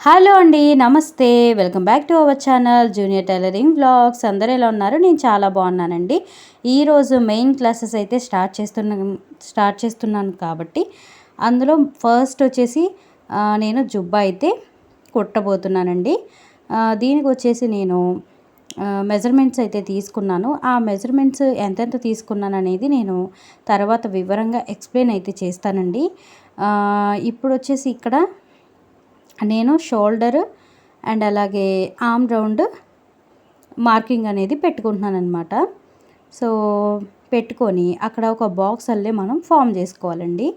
Hello అండి నమస్తే. Welcome back to our channel junior tailoring blogs అందరూ ఎలా ఉన్నారు? నేను చాలా బాగున్నానండి. ఈరోజు మెయిన్ క్లాసెస్ అయితే స్టార్ట్ చేస్తున్నా స్టార్ట్ చేస్తున్నాను కాబట్టి అందులో ఫస్ట్ వచ్చేసి నేను జుబ్బా అయితే కుట్టబోతున్నానండి. దీనికి వచ్చేసి నేను మెజర్మెంట్స్ అయితే తీసుకున్నాను. ఆ మెజర్మెంట్స్ ఎంతెంత తీసుకున్నాను అనేది నేను తర్వాత వివరంగా ఎక్స్ప్లెయిన్ అయితే చేస్తానండి. ఇప్పుడు వచ్చేసి ఇక్కడ నేను షోల్డర్ అండ్ అలాగే ఆమ్ రౌండ్ మార్కింగ్ అనేది పెట్టుకుంటున్నాను అనమాట సో పెట్టుకొని అక్కడ ఒక బాక్స్ అల్లే మనం ఫామ్ చేసుకోవాలండి.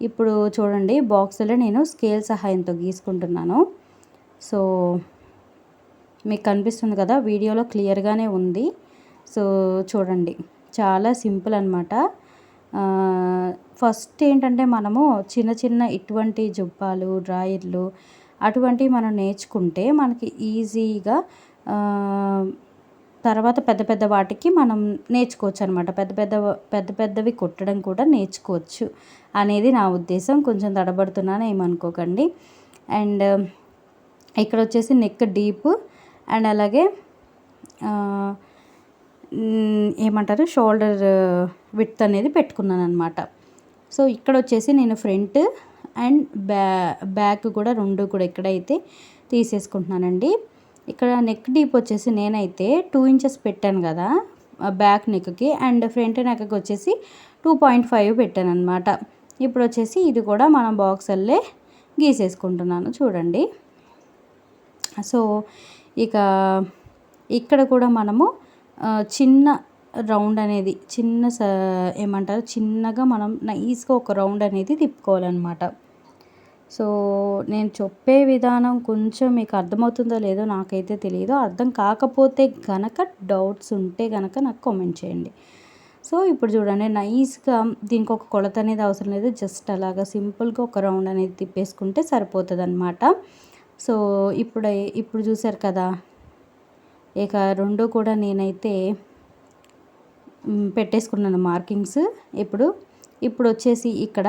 ఇప్పుడు చూడండి బాక్స్లో నేను స్కేల్ సహాయంతో గీసుకుంటున్నాను. సో మీకు కనిపిస్తుంది కదా వీడియోలో క్లియర్గానే ఉంది. సో చూడండి చాలా సింపుల్ అనమాట ఫస్ట్ ఏంటంటే మనము చిన్న చిన్న ఇటువంటి జుబ్బాలు డ్రాయర్లు అటువంటివి మనం నేర్చుకుంటే మనకి ఈజీగా తర్వాత పెద్ద పెద్ద వాటికి మనం నేర్చుకోవచ్చు అనమాట పెద్ద పెద్ద పెద్ద పెద్దవి కుట్టడం కూడా నేర్చుకోవచ్చు అనేది నా ఉద్దేశం. కొంచెం తడబడుతున్నాను ఏమనుకోకండి. అండ్ ఇక్కడ వచ్చేసి నెక్ డీప్ అండ్ అలాగే ఏమంటారు? షోల్డర్ విత్ అనేది పెట్టుకున్నాను అనమాట సో ఇక్కడ వచ్చేసి నేను ఫ్రంట్ అండ్ బ్యా బ్యాక్ కూడా రెండు కూడా ఇక్కడైతే తీసేసుకుంటున్నానండి. ఇక్కడ నెక్ డీప్ వచ్చేసి నేనైతే టూ ఇంచెస్ పెట్టాను కదా బ్యాక్ నెక్కి అండ్ ఫ్రంట్ నెక్కి వచ్చేసి టూ పాయింట్ ఫైవ్ పెట్టాను అనమాట ఇప్పుడు వచ్చేసి ఇది కూడా మనం బాక్సల్లే గీసేసుకుంటున్నాను చూడండి. సో ఇక ఇక్కడ కూడా మనము చిన్న రౌండ్ అనేది చిన్న స ఏమంటారు? చిన్నగా మనం నైస్గా ఒక రౌండ్ అనేది తిప్పుకోవాలన్నమాట. సో నేను చెప్పే విధానం కొంచెం మీకు అర్థమవుతుందో లేదో నాకైతే తెలియదు అర్థం కాకపోతే గనక డౌట్స్ ఉంటే గనక నాకు కామెంట్ చేయండి. సో ఇప్పుడు చూడండి నైస్గా దీనికి ఒక కొలత అనేది అవసరం లేదు. జస్ట్ అలాగా సింపుల్గా ఒక రౌండ్ అనేది తిప్పేసుకుంటే సరిపోతుంది అనమాట సో ఇప్పుడు ఇప్పుడు చూసారు కదా? ఇక రెండు కూడా నేనైతే పెట్టేసుకున్నాను మార్కింగ్స్. ఇప్పుడు ఇప్పుడు వచ్చేసి ఇక్కడ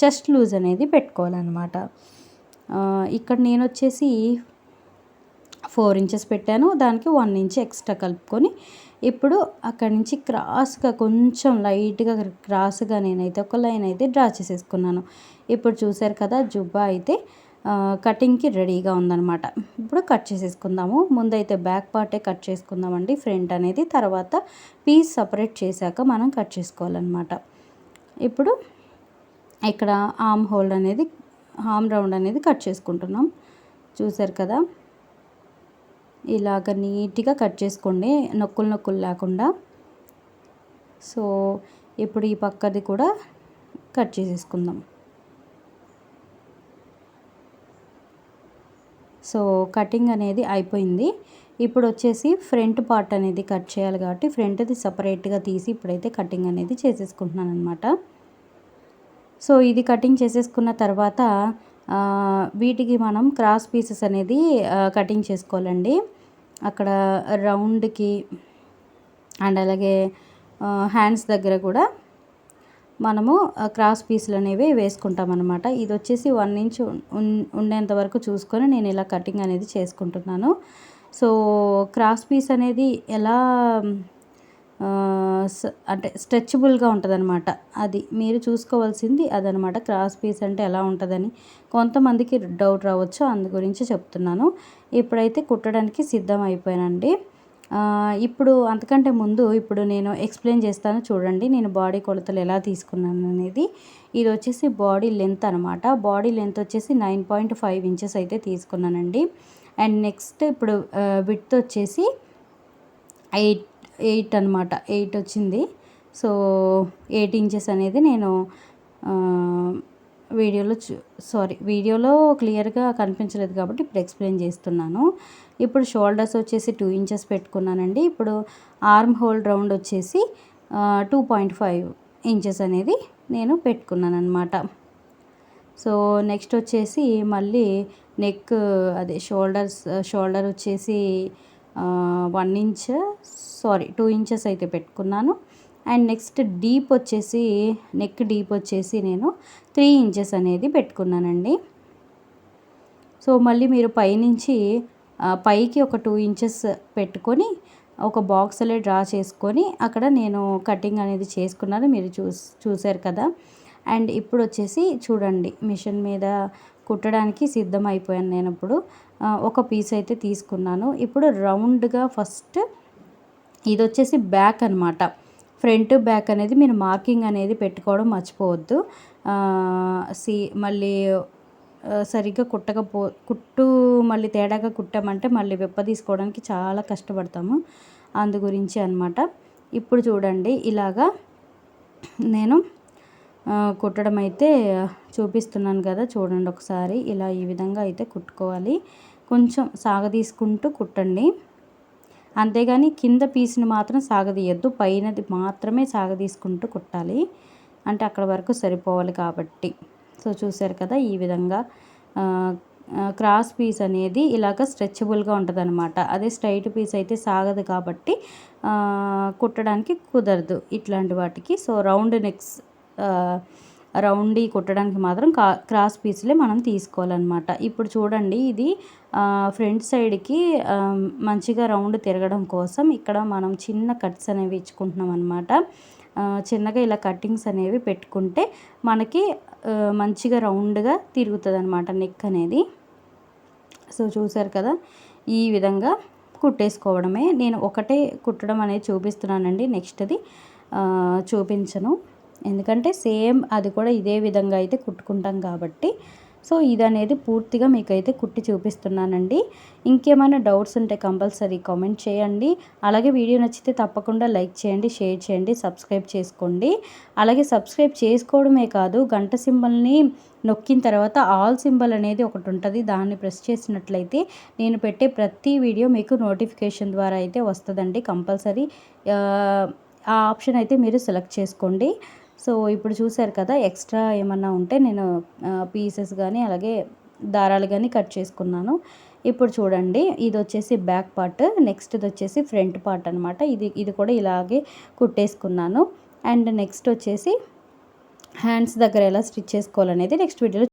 చెస్ట్ లూజ్ అనేది పెట్టుకోవాలన్నమాట. ఇక్కడ నేను వచ్చేసి ఫోర్ ఇంచెస్ పెట్టాను. దానికి వన్ ఇంచ్ ఎక్స్ట్రా కలుపుకొని ఇప్పుడు అక్కడి నుంచి క్రాస్గా కొంచెం లైట్గా క్రాస్గా నేనైతే ఒక లైన్ అయితే డ్రా చేసేసుకున్నాను. ఇప్పుడు చూసారు కదా జుబ్బా అయితే కటింగ్కి రెడీగా ఉందనమాట ఇప్పుడు కట్ చేసేసుకుందాము. ముందైతే బ్యాక్ పార్టే కట్ చేసుకుందామండి. ఫ్రంట్ అనేది తర్వాత పీస్ సపరేట్ చేశాక మనం కట్ చేసుకోవాలన్నమాట. ఇప్పుడు ఇక్కడ ఆమ్ హోల్డ్ అనేది ఆమ్ రౌండ్ అనేది కట్ చేసుకుంటున్నాం. చూసారు కదా? ఇలాగ నీట్గా కట్ చేసుకోండి. నొక్కులు నొక్కులు లేకుండా. సో ఇప్పుడు ఈ పక్కది కూడా కట్ చేసేసుకుందాం. సో కటింగ్ అనేది అయిపోయింది. ఇప్పుడు వచ్చేసి ఫ్రంట్ పార్ట్ అనేది కట్ చేయాలి కాబట్టి ఫ్రంట్ది సపరేట్గా తీసి ఇప్పుడైతే కటింగ్ అనేది చేసేసుకుంటున్నాను అనమాట సో ఇది కటింగ్ చేసేసుకున్న తర్వాత వీటికి మనం క్రాస్ పీసెస్ అనేది కటింగ్ చేసుకోవాలండి. అక్కడ రౌండ్కి అండ్ అలాగే హ్యాండ్స్ దగ్గర కూడా మనము క్రాస్ పీసులు అనేవి వేసుకుంటాం అనమాట ఇది వచ్చేసి వన్ ఇంచ్ ఉండేంత వరకు చూసుకొని నేను ఇలా కటింగ్ అనేది చేసుకుంటున్నాను. సో క్రాస్ పీస్ అనేది ఎలా అంటే స్ట్రెచబుల్గా ఉంటుందన్నమాట. అది మీరు చూసుకోవాల్సింది అదనమాట క్రాస్ పీస్ అంటే ఎలా ఉంటుందని కొంతమందికి డౌట్ రావచ్చు అందు గురించి చెప్తున్నాను. ఇప్పుడైతే కుట్టడానికి సిద్ధం అయిపోయానండి. ఇప్పుడు అంతకంటే ముందు ఇప్పుడు నేను ఎక్స్ప్లెయిన్ చేస్తాను చూడండి నేను బాడీ కొలతలు ఎలా తీసుకున్నాను అనేది. ఇది వచ్చేసి బాడీ లెంత్ అనమాట బాడీ లెంత్ వచ్చేసి నైన్ పాయింట్ ఫైవ్ ఇంచెస్ అయితే తీసుకున్నానండి. అండ్ నెక్స్ట్ ఇప్పుడు విత్ వచ్చేసి ఎయిట్ ఎయిట్ అనమాట ఎయిట్ వచ్చింది. సో ఎయిట్ ఇంచెస్ అనేది నేను వీడియోలో చూ సారీ వీడియోలో క్లియర్గా కనిపించలేదు కాబట్టి ఇప్పుడు ఎక్స్ప్లెయిన్ చేస్తున్నాను. ఇప్పుడు షోల్డర్స్ వచ్చేసి టూ ఇంచెస్ పెట్టుకున్నానండి. ఇప్పుడు ఆర్మ్ హోల్డ్ రౌండ్ వచ్చేసి టూ పాయింట్ ఫైవ్ ఇంచెస్ అనేది నేను పెట్టుకున్నాను అనమాట సో నెక్స్ట్ వచ్చేసి మళ్ళీ నెక్ అదే షోల్డర్స్ షోల్డర్ వచ్చేసి one inch sorry two inches అయితే పెట్టుకున్నాను. అండ్ నెక్స్ట్ డీప్ వచ్చేసి నెక్ డీప్ వచ్చేసి నేను త్రీ ఇంచెస్ అనేది పెట్టుకున్నానండి. సో మళ్ళీ మీరు పైనుంచి పైకి ఒక టూ ఇంచెస్ పెట్టుకొని ఒక బాక్స్ డ్రా చేసుకొని అక్కడ నేను కటింగ్ అనేది చేసుకున్నాను. మీరు చూస్ చూసారు కదా? అండ్ ఇప్పుడు వచ్చేసి చూడండి మిషన్ మీద కుట్టడానికి సిద్ధం అయిపోయాను నేను ఇప్పుడు. ఒక పీస్ అయితే తీసుకున్నాను. ఇప్పుడు రౌండ్గా ఫస్ట్ ఇది వచ్చేసి బ్యాక్ అనమాట ఫ్రంట్ బ్యాక్ అనేది మీరు మార్కింగ్ అనేది పెట్టుకోవడం మర్చిపోవద్దు. సి మళ్ళీ సరిగ్గా కుట్టకపో కుట్టు మళ్ళీ తేడాగా కుట్టామంటే మళ్ళీ వెప్ప తీసుకోవడానికి చాలా కష్టపడతాము. అందు గురించి అనమాట ఇప్పుడు చూడండి ఇలాగా నేను కుట్టడం అయితే చూపిస్తున్నాను కదా. చూడండి ఒకసారి ఇలా ఈ విధంగా అయితే కుట్టుకోవాలి. కొంచెం సాగదీసుకుంటూ కుట్టండి. అంతేగాని కింద పీస్ని మాత్రం సాగదీయద్దు. పైనది మాత్రమే సాగదీసుకుంటూ కుట్టాలి. అంటే అక్కడ వరకు సరిపోవాలి కాబట్టి. సో చూసారు కదా ఈ విధంగా క్రాస్ పీస్ అనేది ఇలాగ స్ట్రెచబుల్గా ఉంటుంది అనమాట అదే స్ట్రైట్ పీస్ అయితే సాగదు కాబట్టి కుట్టడానికి కుదరదు ఇట్లాంటి వాటికి. సో రౌండ్ నెక్స్ రౌండ్ కుట్టడానికి మాత్రం కా క్రాస్ పీస్లే మనం తీసుకోవాలన్నమాట. ఇప్పుడు చూడండి ఇది ఫ్రంట్ సైడ్కి మంచిగా రౌండ్ తిరగడం కోసం ఇక్కడ మనం చిన్న కట్స్ అనేవి ఇచ్చుకుంటున్నాం అనమాట చిన్నగా ఇలా కట్టింగ్స్ అనేవి పెట్టుకుంటే మనకి మంచిగా రౌండ్గా తిరుగుతుంది అనమాట నెక్ అనేది. సో చూసారు కదా ఈ విధంగా కుట్టేసుకోవడమే. నేను ఒకటే కుట్టడం అనేది చూపిస్తున్నానండి నెక్స్ట్ది చూపించను. ఎందుకంటే సేమ్ అది కూడా ఇదే విధంగా అయితే కుట్టుకుంటాం కాబట్టి. సో ఇది అనేది పూర్తిగా మీకైతే కుట్టి చూపిస్తున్నానండి. ఇంకేమైనా డౌట్స్ ఉంటే కంపల్సరీ కామెంట్ చేయండి. అలాగే వీడియో నచ్చితే తప్పకుండా లైక్ చేయండి షేర్ చేయండి సబ్స్క్రైబ్ చేసుకోండి. అలాగే సబ్స్క్రైబ్ చేసుకోవడమే కాదు గంట సింబల్ని నొక్కిన తర్వాత ఆల్ సింబల్ అనేది ఒకటి ఉంటుంది. దాన్ని ప్రెస్ చేసినట్లయితే నేను పెట్టే ప్రతి వీడియో మీకు నోటిఫికేషన్ ద్వారా అయితే వస్తుందండి కంపల్సరీ. ఆ ఆప్షన్ అయితే మీరు సెలెక్ట్ చేసుకోండి. సో ఇప్పుడు చూసారు కదా ఎక్స్ట్రా ఏమన్నా ఉంటే నేను పీసెస్ కానీ అలాగే దారాలు కానీ కట్ చేసుకున్నాను. ఇప్పుడు చూడండి ఇది వచ్చేసి బ్యాక్ పార్ట్ నెక్స్ట్ ఇది వచ్చేసి ఫ్రంట్ పార్ట్ అనమాట ఇది ఇది కూడా ఇలాగే కుట్టేసుకున్నాను. అండ్ నెక్స్ట్ వచ్చేసి హ్యాండ్స్ దగ్గర ఎలా స్టిచ్ చేసుకోవాలనేది నెక్స్ట్ వీడియోలో